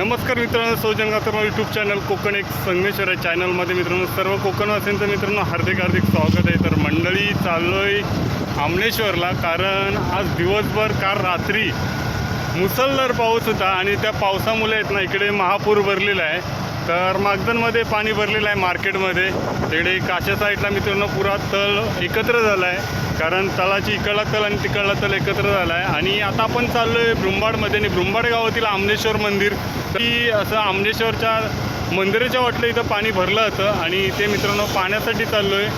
नमस्कार मित्रांनो सौजन गातर यूट्यूब चॅनल कोकण एक संगमेश्वर आहे चॅनलमध्ये मित्रांनो सर्व कोकणवासींचं मित्रांनो हार्दिक हार्दिक स्वागत आहे. तर मंडळी चाललोय आमनेश्वरला कारण आज दिवसभर काल रात्री मुसळधार पाऊस होता आणि त्या पावसामुळे आहेत ना इकडे महापूर भरलेला आहे. तर मागदनमध्ये पाणी भरलेलं आहे मार्केटमध्ये. तिकडे काशा साईडला मित्रांनो पुरा तळ एकत्र झाला आहे कारण तळाची इकडला तळ आणि तिकडला तळ एकत्र झाला आहे आणि आता आपण चाललो आहे ब्रुंबाडमध्ये आणि ब्रुंबाड गावातील आमनेश्वर मंदिर. की असं आमनेश्वरच्या मंदिराच्या वाटलं इथं पाणी भरलं होतं. आणि ते मित्रांनो पाण्यासाठी चाललो आहे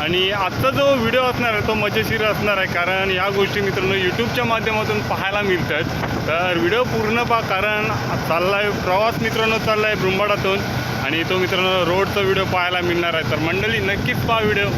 आणि आत्ता जो व्हिडिओ असणार आहे तो मजेशीर असणार आहे कारण या गोष्टी मित्रांनो यूट्यूबच्या माध्यमातून पाहायला मिळतात. तर व्हिडिओ पूर्ण पहा कारण चालला आहे प्रवास मित्रांनो चालला आहे ब्रुंबाडातून आणि तो मित्रांनो रोडचा व्हिडिओ पाहायला मिळणार आहे. तर मंडळी नक्कीच पहा व्हिडिओ.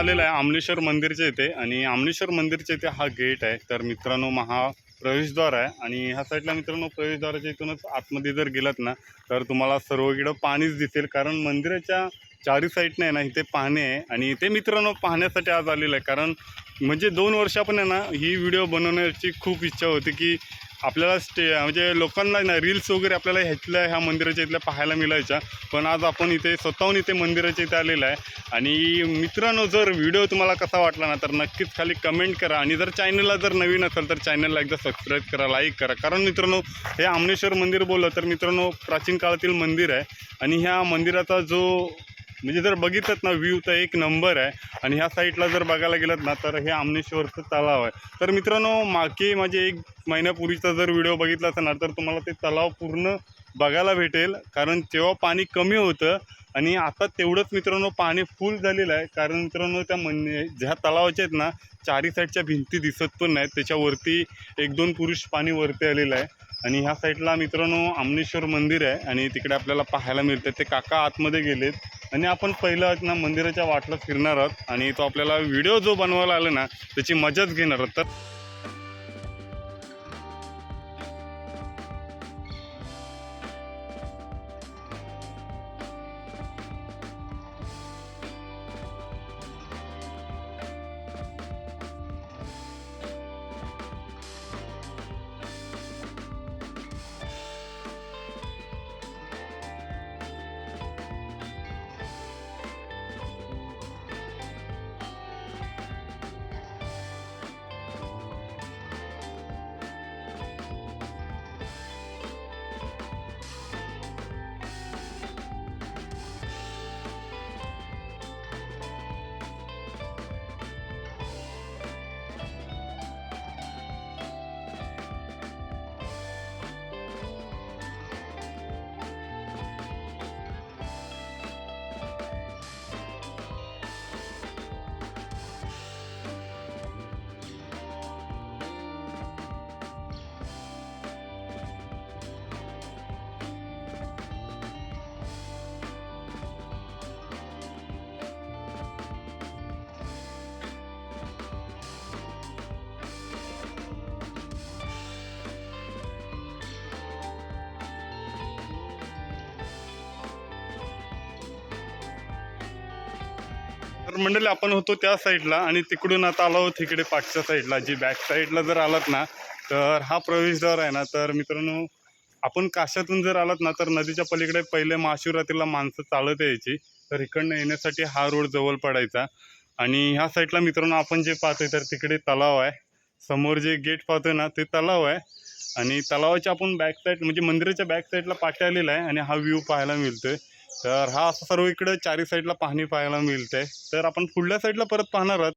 आलेला आहे आमनेश्वर मंदिरच्या इथे आणि आमनेश्वर मंदिरच्या इथे हा गेट आहे. तर मित्रांनो महा प्रवेशद्वार आहे आणि ह्या साईडला मित्रांनो प्रवेशद्वाराच्या इथूनच आतमध्ये जर गेलात ना तर तुम्हाला सर्वकडं पाणीच दिसेल. कारण मंदिराच्या चारी साईडने आहे ना इथे पाहणे आहे आणि ते मित्रांनो पाहण्यासाठी आज आलेलं आहे. कारण म्हणजे दोन वर्षापण आहे ना ही व्हिडिओ बनवण्याची खूप इच्छा होती की आपल्याला स्टे म्हणजे लोकांना ना रील्स वगैरे आपल्याला ह्यातल्या ह्या मंदिराच्या इथल्या पाहायला मिळायच्या. पण आज आपण इथे स्वतःहून इथे मंदिराच्या इथे आलेलं आहे. आणि मित्रांनो जर व्हिडिओ तुम्हाला कसा वाटला ना तर नक्कीच खाली कमेंट करा. आणि जर चॅनलला जर नवीन असेल तर चॅनलला एकदा सबस्क्राईब करा लाईक करा. कारण मित्रांनो हे आमनेश्वर मंदिर बोललं तर मित्रांनो प्राचीन काळातील मंदिर आहे. आणि ह्या मंदिराचा जो म्हणजे जर बघितलं ना व्ह्यू तर एक नंबर आहे. आणि ह्या साईडला जर बघायला गेलात ना तर हे आमनेश्वरचं तलाव आहे. तर मित्रांनो मागे माझे एक महिन्यापूर्वीचा जर व्हिडिओ बघितला असेल ना तर तुम्हाला ते तलाव पूर्ण बघायला भेटेल. कारण तेव्हा पाणी कमी होतं आणि आता तेवढंच मित्रांनो पाणी फुल झालेलं आहे. कारण मित्रांनो त्या मन ज्या तलावाच्या आहेत ना चारी साईडच्या भिंती दिसत पण नाहीत. त्याच्यावरती एक दोन पुरुष पाणी वरती आलेलं आहे. आणि ह्या साईडला मित्रांनो आमनेश्वर मंदिर आहे. आणि तिकडे आपल्याला पाहायला मिळतं. ते काका आतमध्ये गेलेत. आणि आपण पहिलं ना मंदिराच्या वाटला फिरणार आहोत आणि तो आपल्याला व्हिडिओ जो बनवायला आला ना त्याची मजाच घेणार आहोत. तर मंडळी आपण होतो त्या साईडला आणि तिकडून आता आलो आहोत इकडे पाठच्या साईडला. जी बॅक साईडला जर आलात ना तर हा प्रवेशद्वार आहे ना तर मित्रांनो आपण काशातून जर आलात ना तर नदीच्या पलीकडे पहिले महाशिवरात्रीला माणसं चालत यायची. तर इकडनं येण्यासाठी हा रोड जवळ पडायचा. आणि ह्या साईडला मित्रांनो आपण जे पाहतोय तर तिकडे तलाव आहे. समोर जे गेट पाहतोय ना ते तलाव आहे. आणि तलावाच्या आपण बॅक साईड म्हणजे मंदिराच्या बॅक साईडला पाट्या आलेला आहे आणि हा व्ह्यू पाहायला मिळतोय. तर हा असं सर्व इकडं चारी साईडला पाहणी पाहायला मिळतंय तर आपण पुढल्या साईडला परत पाहणार आहोत.